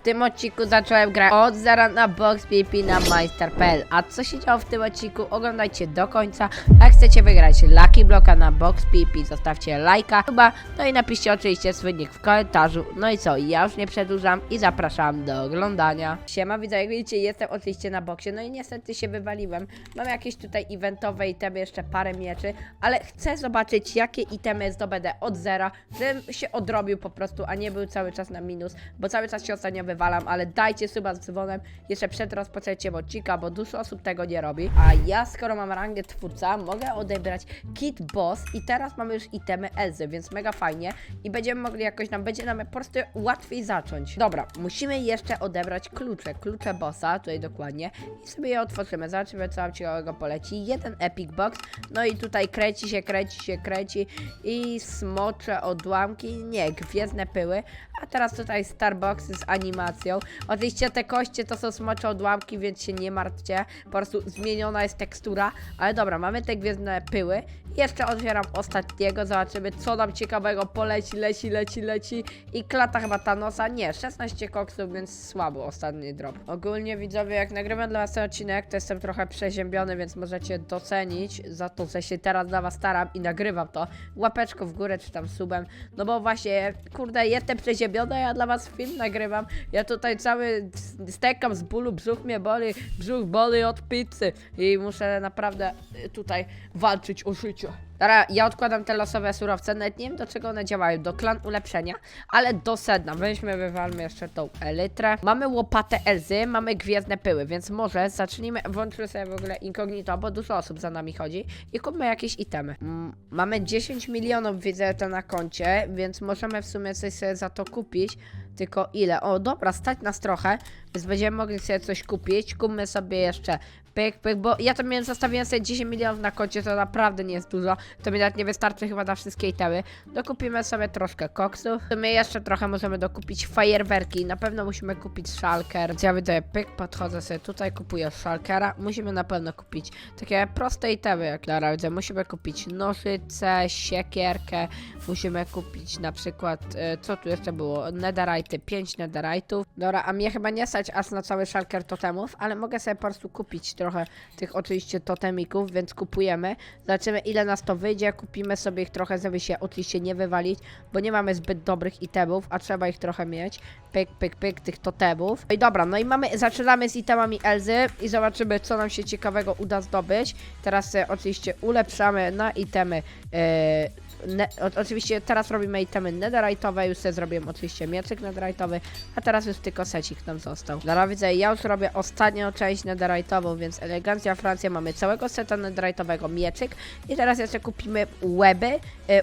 W tym odcinku zacząłem grać od zera na Box PP na Meister.pl. A co się działo w tym odcinku? Oglądajcie do końca. Jak chcecie wygrać Lucky Blocka na Box PP, zostawcie lajka, chyba, no i napiszcie oczywiście swój nick w komentarzu. No i co, ja już nie przedłużam i zapraszam do oglądania. Siema, widzę, jak widzicie, jestem oczywiście na boksie, no i niestety się wywaliłem. Mam jakieś tutaj eventowe itemy, jeszcze parę mieczy, ale chcę zobaczyć, jakie itemy zdobędę od zera, żebym się odrobił po prostu, a nie był cały czas na minus, bo cały czas się ostatnio wywalam, ale dajcie suba z dzwonem jeszcze przed rozpoczęciem odcinka, bo dużo osób tego nie robi. A ja, skoro mam rangę twórca, mogę odebrać kit boss i teraz mamy już itemy Elzy, więc mega fajnie i będziemy mogli jakoś nam, będzie nam po prostu łatwiej zacząć. Dobra, musimy jeszcze odebrać klucze, klucze bossa, tutaj dokładnie i sobie je otworzymy, zobaczymy co nam ciekawego poleci. Jeden epic box, no i tutaj kręci się, kręci się, kręci i smocze odłamki, nie, gwiezdne pyły, a teraz tutaj Starboxy z animacją. Oczywiście te koście to są smocze odłamki, więc się nie martwcie, po prostu zmieniona jest tekstura, ale dobra, mamy te gwiezdne pyły. Jeszcze otwieram ostatniego, zobaczymy co nam ciekawego poleci, leci, leci, leci i klata chyba Thanosa, nie, 16 koksów, więc słabo ostatni drop. Ogólnie widzowie, jak nagrywam dla was ten odcinek, to jestem trochę przeziębiony, więc możecie docenić za to, że się teraz dla was staram i nagrywam to. Łapeczko w górę czy tam subem, no bo właśnie, kurde, jestem przeziębiony, ja dla was film nagrywam. Ja tutaj cały stekam z bólu, brzuch mnie boli, brzuch boli od pizzy i muszę naprawdę y, tutaj walczyć o życie. Dobra, ja odkładam te losowe surowce, nawet nie wiem do czego one działają, do klan ulepszenia, ale do sedna. Weźmy, wywalmy jeszcze tą elytrę. Mamy łopatę Elzy, mamy gwiezdne pyły, więc może zacznijmy, włączmy sobie w ogóle incognito, bo dużo osób za nami chodzi i kupmy jakieś itemy. Mm, mamy 10 milionów, widzę to na koncie, więc możemy w sumie coś sobie za to kupić. Tylko ile? O, dobra, stać nas trochę, więc będziemy mogli sobie coś kupić. Kupmy sobie jeszcze pyk, pyk, bo ja to miałem, zostawiłem sobie 10 milionów na koncie, to naprawdę nie jest dużo. To mi nawet nie wystarczy chyba na wszystkie itemy. Dokupimy sobie troszkę koksów. W sumie jeszcze trochę możemy dokupić fajerwerki. Na pewno musimy kupić szalker. Więc ja wydaję pyk, podchodzę sobie tutaj, kupuję szalkera. Musimy na pewno kupić takie proste itemy, jak na widzę. Musimy kupić nożyce, siekierkę. Musimy kupić na przykład, e, co tu jeszcze było? Netherite, 5 netherite'ów. Dobra, a mnie chyba nie stać aż na cały szalker totemów, ale mogę sobie po prostu kupić trochę tych oczywiście totemików, więc kupujemy. Zobaczymy ile nas to wyjdzie, kupimy sobie ich trochę, żeby się oczywiście nie wywalić, bo nie mamy zbyt dobrych itemów, a trzeba ich trochę mieć. Pyk, pyk, pyk, tych totemów. No i dobra, no i mamy, zaczynamy z itemami Elzy i zobaczymy co nam się ciekawego uda zdobyć. Teraz sobie oczywiście ulepszamy na itemy e, Ne o, oczywiście teraz robimy itemy netherite'owe, już sobie zrobiłem oczywiście mieczyk netherite'owy, a teraz już tylko secik nam został. Dobra, widzę, ja już robię ostatnią część netherite'ową, więc elegancja Francja, mamy całego seta netherite'owego mieczyk i teraz jeszcze kupimy łeby, y,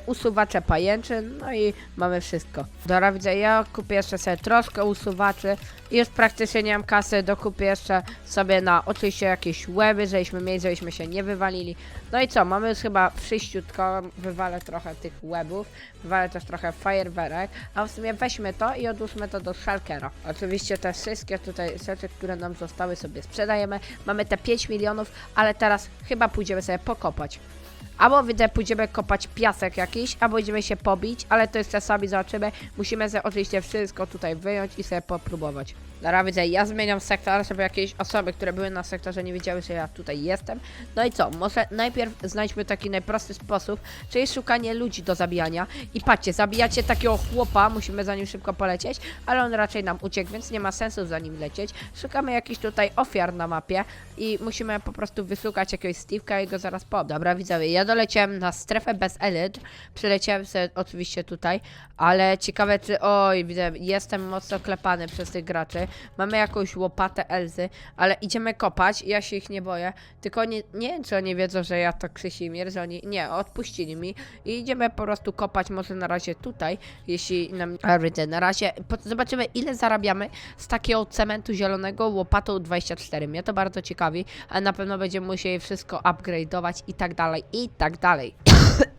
usuwacze pajęczyn, no i mamy wszystko. Dobra, widzę, ja kupię jeszcze sobie troszkę usuwaczy i już praktycznie nie mam kasy, dokupię jeszcze sobie na oczywiście jakieś łeby, żebyśmy mieli, żebyśmy się nie wywalili. No i co, mamy już chyba przyjściutko, wywalę trochę tych łebów, wywalę też trochę fajerwerek, a w sumie weźmy to i odłóżmy to do szalkera. Oczywiście te wszystkie tutaj rzeczy, które nam zostały sobie sprzedajemy, mamy te 5 milionów, ale teraz chyba pójdziemy sobie pokopać. Albo widzę, pójdziemy kopać piasek jakiś, albo idziemy się pobić, ale to jeszcze sami zobaczymy. Musimy sobie oczywiście wszystko tutaj wyjąć i sobie popróbować. Dobra, widzę, ja zmieniam sektor, żeby jakieś osoby, które były na sektorze nie wiedziały, że ja tutaj jestem. No i co, może najpierw znajdźmy taki najprostszy sposób, czyli szukanie ludzi do zabijania. I patrzcie, zabijacie takiego chłopa, musimy za nim szybko polecieć, ale on raczej nam uciekł, więc nie ma sensu za nim lecieć. Szukamy jakichś tutaj ofiar na mapie i musimy po prostu wysłuchać jakiegoś Steve'ka i go zaraz po. Dobra, widzowie, ja doleciałem na strefę bez elit, przyleciałem sobie oczywiście tutaj, ale ciekawe czy, oj, widzę, jestem mocno klepany przez tych graczy. Mamy jakąś łopatę Elzy, ale idziemy kopać, ja się ich nie boję, tylko nie, nie wiem czy oni wiedzą, że ja to Krzysimir, że oni, nie, odpuścili mi. I idziemy po prostu kopać może na razie tutaj, jeśli nam, a na razie, zobaczymy ile zarabiamy z takiego cementu zielonego łopatą 24, mnie to bardzo ciekawi, ale na pewno będziemy musieli wszystko upgrade'ować i tak dalej, i tak dalej.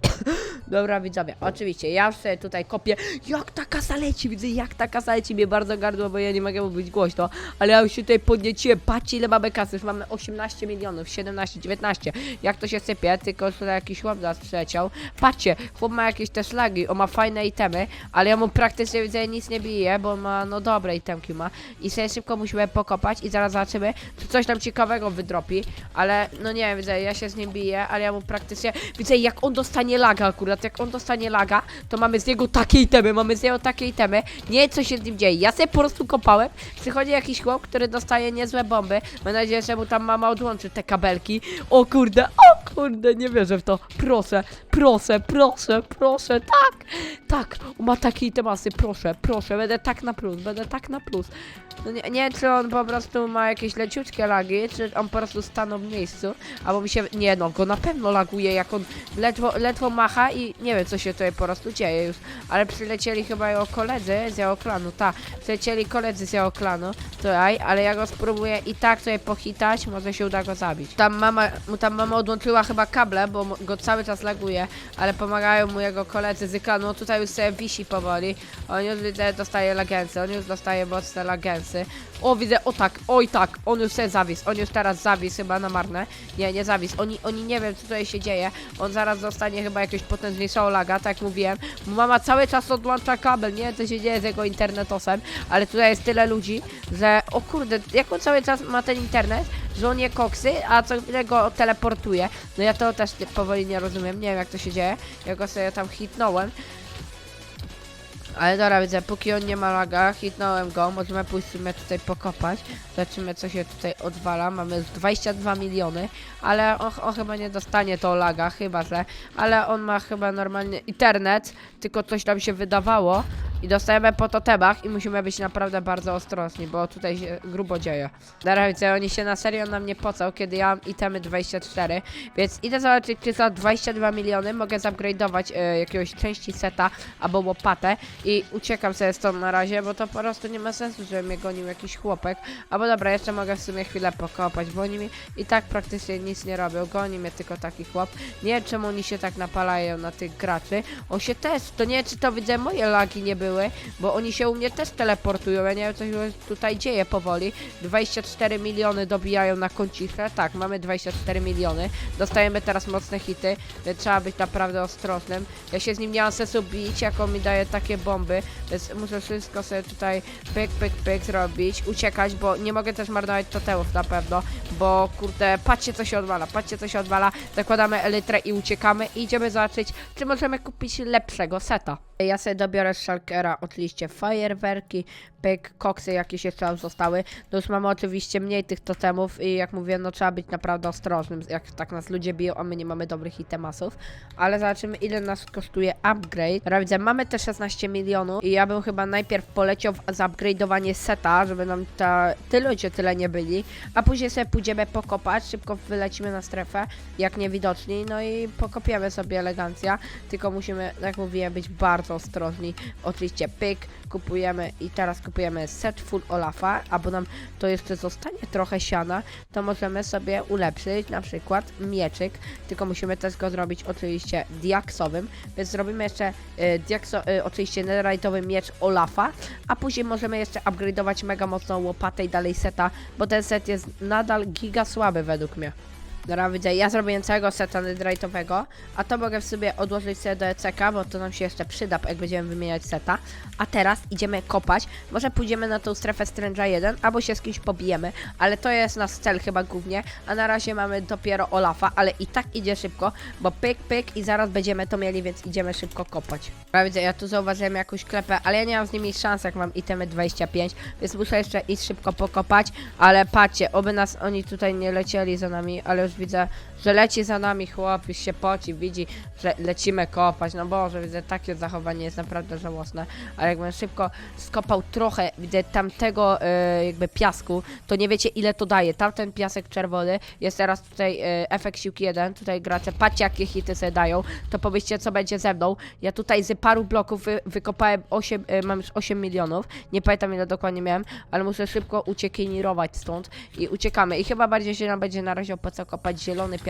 Dobra, widzowie, oczywiście, ja już sobie tutaj kopię, jak ta kasa leci, widzę, jak ta kasa leci, mnie bardzo gardło, bo ja nie mogę mówić głośno, ale ja już się tutaj podnieciłem, patrzcie ile mamy kasy, już mamy 18 milionów, 17, 19, jak to się sypie, tylko tutaj jakiś chłop nas przyleciał, patrzcie, chłop ma jakieś te szlagi, on ma fajne itemy, ale ja mu praktycznie widzę nic nie bije, bo ma, no dobre itemki ma. I sobie szybko musimy pokopać i zaraz zobaczymy, czy coś tam ciekawego wydropi, ale no nie widzę, ja się z nim biję, ale ja mu praktycznie, widzę, jak on dostanie laga akurat, jak on dostanie laga, to mamy z niego takie itemy, mamy z niego takie itemy, nie co się z nim dzieje, ja sobie po prostu kopałem, przychodzi jakiś chłop, który dostaje niezłe bomby, mam nadzieję, że mu tam mama odłączy te kabelki, o kurde, o kurde, nie wierzę w to, proszę, proszę, proszę, proszę, tak, tak, ma takie itemasy, proszę, proszę, będę tak na plus, będę tak na plus, no nie, nie czy on po prostu ma jakieś leciutkie lagi, czy on po prostu stanął w miejscu, albo mi się, nie no, go na pewno laguje, jak on ledwo, ledwo macha i nie wiem, co się tutaj po prostu dzieje już, ale przylecieli chyba jego koledzy z jego klanu, tak, przylecieli koledzy z jego klanu tutaj, ale ja go spróbuję i tak tutaj pochitać, może się uda go zabić. Tam mama, mu tam mama odłączyła chyba kable, bo go cały czas laguje, ale pomagają mu jego koledzy z klanu, tutaj już sobie wisi powoli, on już widzę, dostaje lagensy, on już dostaje mocne lagensy. O, widzę, o tak, oj tak, on już sobie zawis, on już teraz zawis chyba na marne. Nie, nie zawis, oni, oni nie wiem, co tutaj się dzieje. On zaraz dostanie chyba jakiegoś potężniejszego laga, tak jak mówiłem. Bo Mama cały czas odłącza kabel, nie wiem, co się dzieje z jego internetosem, ale tutaj jest tyle ludzi, że, o kurde, jak on cały czas ma ten internet, że on je koksy, a co chwilę go teleportuje. No ja to też powoli nie rozumiem, nie wiem, jak to się dzieje. Ja go sobie tam hitnąłem. Ale dobra, widzę, póki on nie ma laga, hitnąłem go, możemy pójść w sumie tutaj pokopać. Zobaczymy, co się tutaj odwala. Mamy już 22 miliony, ale on, on chyba nie dostanie to laga, chyba że. Ale on ma chyba normalnie internet, tylko coś tam się wydawało. I dostajemy po totemach i musimy być naprawdę bardzo ostrożni, bo tutaj się grubo dzieje. Dobra, widzę, oni się na serio na mnie pocą, kiedy ja mam itemy 24, więc idę zobaczyć, czy za 22 miliony mogę zupgrade'ować e, jakiegoś części seta albo łopatę i uciekam sobie stąd na razie, bo to po prostu nie ma sensu, żeby mnie gonił jakiś chłopek. Albo dobra, jeszcze mogę w sumie chwilę pokopać, bo oni mi i tak praktycznie nic nie robią, goni mnie tylko taki chłop. Nie wiem, czemu oni się tak napalają na tych graczy. On się też, to nie czy to widzę, moje lagi nie były, bo oni się u mnie też teleportują, ja nie wiem, co się tutaj dzieje powoli. 24 miliony dobijają na koncichę, tak, mamy 24 miliony. Dostajemy teraz mocne hity, trzeba być naprawdę ostrożnym. Ja się z nim nie mam sensu bić, jak on mi daje takie bomby, więc muszę wszystko sobie tutaj pyk, pyk, pyk zrobić, uciekać, bo nie mogę też marnować totemów na pewno, bo kurde, patrzcie co się odwala, patrzcie co się odwala, zakładamy elytrę i uciekamy i idziemy zobaczyć, czy możemy kupić lepszego seta. Ja sobie dobiorę z Shulkera oczywiście fajerwerki, pyk, koksy jakieś jeszcze tam zostały. No już mamy oczywiście mniej tych totemów i jak mówię, no trzeba być naprawdę ostrożnym, jak tak nas ludzie biją, a my nie mamy dobrych itemasów. Ale zobaczymy ile nas kosztuje upgrade. Widzę, mamy te 16 milionów i ja bym chyba najpierw poleciał w zupgrade'owanie seta, żeby nam ta, ty ludzie tyle nie byli, a później sobie pójdziemy pokopać, szybko wylecimy na strefę, jak niewidoczni, no i pokopiemy sobie elegancja, tylko musimy, jak mówiłem, być bardzo ostrożni. Oczywiście pyk, kupujemy i teraz kupujemy set full Olafa, albo nam to jeszcze zostanie trochę siana, to możemy sobie ulepszyć na przykład mieczyk, tylko musimy też go zrobić oczywiście diaksowym, więc zrobimy jeszcze y, diakso, y, oczywiście netherite'owy miecz Olafa, a później możemy jeszcze upgrade'ować mega mocną łopatę i dalej seta, bo ten set jest nadal giga słaby według mnie. Dobra, widzę, ja zrobiłem całego seta netherite'owego, a to mogę w sobie odłożyć sobie do ECK, bo to nam się jeszcze przyda, jak będziemy wymieniać seta. A teraz idziemy kopać, może pójdziemy na tą strefę Strange'a 1, albo się z kimś pobijemy, ale to jest nasz cel chyba głównie, a na razie mamy dopiero Olafa, ale i tak idzie szybko, bo pyk, pyk i zaraz będziemy to mieli, więc idziemy szybko kopać. Dobra, widzę, ja tu zauważyłem jakąś klepę, ale ja nie mam z nimi szans, jak mam itemy 25, więc muszę jeszcze iść szybko pokopać, ale patrzcie, oby nas oni tutaj nie lecieli za nami, ale już widzę, że leci za nami chłop, się poci, widzi, że lecimy kopać, no Boże, widzę, takie zachowanie jest naprawdę żałosne, ale jakbym szybko skopał trochę, widzę, tamtego e, jakby piasku, to nie wiecie ile to daje, tamten piasek czerwony, jest teraz tutaj e, efekt siłki 1, tutaj gracze, patrzcie jakie hity sobie dają, to powiedzcie co będzie ze mną, ja tutaj z paru bloków wy, wykopałem 8, e, mam już 8 milionów, nie pamiętam ile dokładnie miałem, ale muszę szybko uciekinirować stąd i uciekamy. I chyba bardziej się nam będzie na razie opłacał kopać zielony piasek,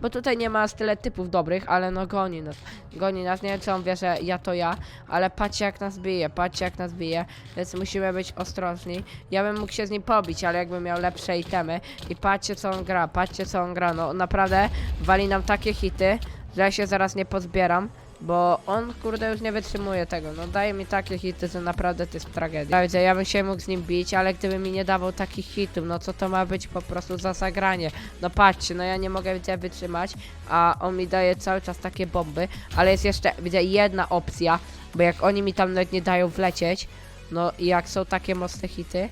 bo tutaj nie ma aż tyle typów dobrych, ale no goni nas. Goni nas, nie wiem czy on wie, że ja to ja, ale patrzcie jak nas bije, patrzcie jak nas bije, więc musimy być ostrożni. Ja bym mógł się z nim pobić, ale jakbym miał lepsze itemy i patrzcie co on gra, patrzcie co on gra, no naprawdę wali nam takie hity, że ja się zaraz nie pozbieram. Bo on kurde już nie wytrzymuje tego. No daje mi takie hity, że naprawdę to jest tragedia. Widzę, ja bym się mógł z nim bić, ale gdyby mi nie dawał takich hitów, no co to ma być po prostu za zagranie? No patrzcie, no ja nie mogę widzę wytrzymać, a on mi daje cały czas takie bomby, ale jest jeszcze, widzę, jedna opcja, bo jak oni mi tam nawet nie dają wlecieć, no i jak są takie mocne hity,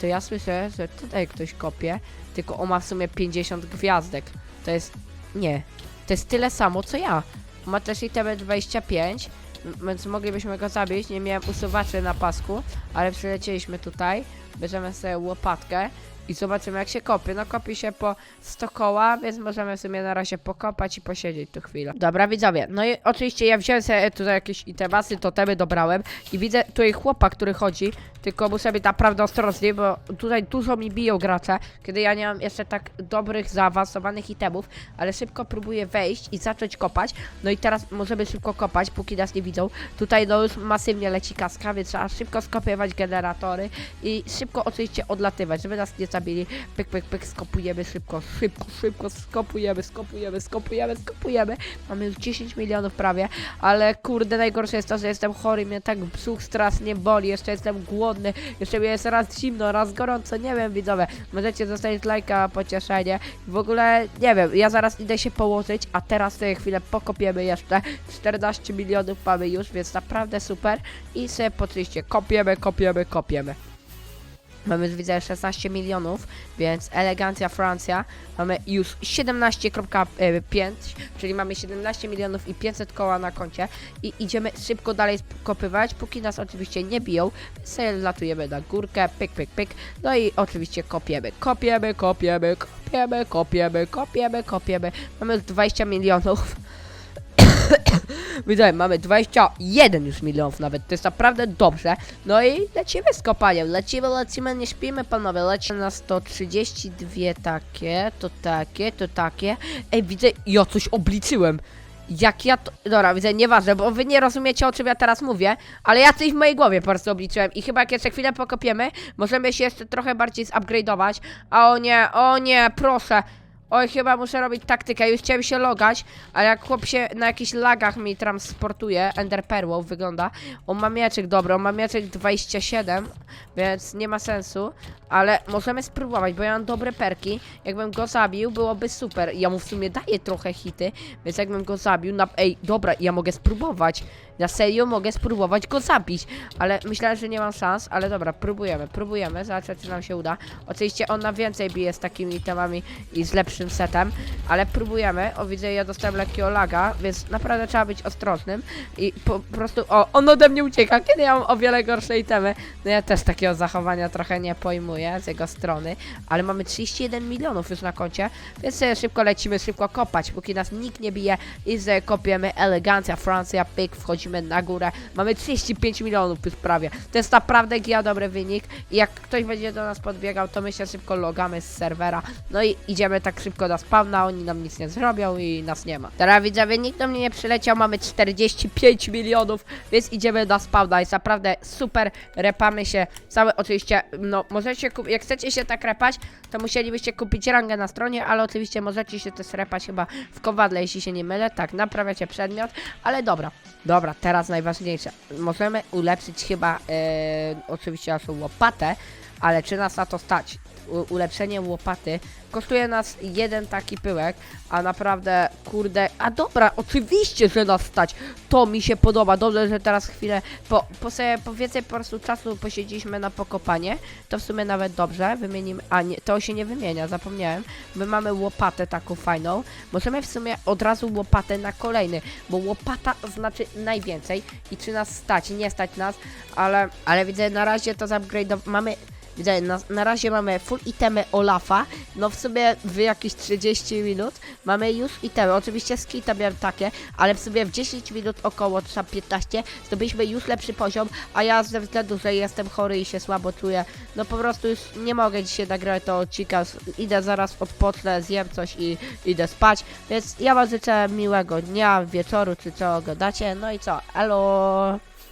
to ja słyszę, że tutaj ktoś kopie, tylko on ma w sumie 50 gwiazdek. To jest, nie, to jest tyle samo co ja. Ma też itemy 25, m- więc moglibyśmy go zabić. Nie miałem usuwaczy na pasku, ale przylecieliśmy tutaj. Bierzemy sobie łopatkę i zobaczymy jak się kopie. No kopie się po 100 koła, więc możemy w sumie na razie pokopać i posiedzieć tu chwilę. Dobra widzowie, no i oczywiście ja wziąłem sobie tutaj jakieś itemasy, totemy dobrałem i widzę tutaj chłopa, który chodzi, tylko muszę być naprawdę ostrożny, bo tutaj dużo mi biją gracze, kiedy ja nie mam jeszcze tak dobrych, zaawansowanych itemów, ale szybko próbuję wejść i zacząć kopać. No i teraz możemy szybko kopać, póki nas nie widzą. Tutaj no już masywnie leci kaska, więc trzeba szybko skopiować generatory i szybko oczywiście odlatywać, żeby nas nie zabili. Pyk, pyk, pyk, skopujemy szybko, szybko, szybko, skopujemy, skopujemy, skopujemy, skopujemy. Mamy już 10 milionów prawie, ale kurde, najgorsze jest to, że jestem chory, mnie tak brzuch strasznie boli, jeszcze jestem głodny, jeszcze mi jest raz zimno, raz gorąco, nie wiem widzowie, możecie zostawić lajka, pocieszenie, w ogóle, nie wiem, ja zaraz idę się położyć, a teraz sobie chwilę pokopiemy jeszcze, 14 milionów mamy już, więc naprawdę super i sobie oczywiście kopiemy, kopiemy, kopiemy. Mamy widzę 16 milionów, więc elegancja Francja. Mamy już 17.5, czyli mamy 17 milionów i 500 koła na koncie. I idziemy szybko dalej kopywać, póki nas oczywiście nie biją. Sobie latujemy na górkę, pyk, pyk, pyk. No i oczywiście kopiemy, kopiemy, kopiemy, kopiemy, kopiemy, kopiemy, kopiemy. Mamy już 20 milionów. Widzę, mamy 21 już milionów nawet, to jest naprawdę dobrze. No i lecimy z kopaniem, lecimy, lecimy, nie śpimy panowie, lecimy na 132 takie, to takie, to takie. Ej, widzę, ja coś obliczyłem. Jak ja to... Dobra, widzę, nieważne, bo wy nie rozumiecie o czym ja teraz mówię, ale ja coś w mojej głowie po prostu obliczyłem i chyba jak jeszcze chwilę pokopiemy, możemy się jeszcze trochę bardziej zupgrade'ować. A o nie, o nie, proszę. Oj, chyba muszę robić taktykę. Już chciałem się logać, ale jak chłop się na jakichś lagach mi transportuje, Ender Perłą wygląda. On ma mieczek dobry, on ma mieczek 27, więc nie ma sensu. Ale możemy spróbować, bo ja mam dobre perki. Jakbym go zabił, byłoby super. Ja mu w sumie daję trochę hity, więc jakbym go zabił, na... Ej, dobra, ja mogę spróbować. Na serio mogę spróbować go zabić, ale myślałem, że nie mam szans, ale dobra, próbujemy, próbujemy, zobaczę czy nam się uda. Oczywiście on na więcej bije z takimi temami i z lepszym setem, ale próbujemy. O, widzę, ja dostałem lekkiego laga, więc naprawdę trzeba być ostrożnym i po, prostu, o, on ode mnie ucieka, kiedy ja mam o wiele gorsze itemy. No ja też takiego zachowania trochę nie pojmuję z jego strony, ale mamy 31 milionów już na koncie, więc szybko lecimy, szybko kopać, póki nas nikt nie bije i kopiemy elegancja, Francja, pyk, wchodzimy na górę, mamy 35 milionów już prawie, to jest naprawdę giga dobry wynik i jak ktoś będzie do nas podbiegał, to my się szybko logamy z serwera, no i idziemy tak szybko na spawna, oni nam nic nie zrobią i nas nie ma. Teraz widzowie, nikt do mnie nie przyleciał, mamy 45 milionów, więc idziemy na spawna, jest naprawdę super, repamy się, całe oczywiście, no możecie kupić, jak chcecie się tak repać, to musielibyście kupić rangę na stronie, ale oczywiście możecie się też repać chyba w kowadle, jeśli się nie mylę, tak, naprawiacie przedmiot, ale dobra, dobra, teraz najważniejsze, możemy ulepszyć chyba, e, oczywiście naszą łopatę, ale czy nas na to stać? U, ulepszenie łopaty kosztuje nas jeden taki pyłek, a naprawdę, kurde, a dobra, oczywiście, że nas stać, to mi się podoba, dobrze, że teraz chwilę, po, po sobie, po więcej po prostu czasu posiedzieliśmy na pokopanie, to w sumie nawet dobrze, wymienimy, a nie, to się nie wymienia, zapomniałem, my mamy łopatę taką fajną, możemy w sumie od razu łopatę na kolejny, bo łopata znaczy najwięcej i czy nas stać, nie stać nas, ale, ale widzę na razie to z upgrade, mamy Widzę, na, na razie mamy full itemy Olafa. No w sumie w jakieś 30 minut mamy już itemy. Oczywiście skita miałem takie, ale w sumie w 10 minut około, czy tam 15 zdobyliśmy już lepszy poziom, a ja ze względu, że jestem chory i się słabo czuję, no po prostu już nie mogę dzisiaj nagrać to odcinka. Idę zaraz odpocznę, zjem coś i idę spać. Więc ja wam życzę miłego dnia, wieczoru, czy co oglądacie. No i co, elo!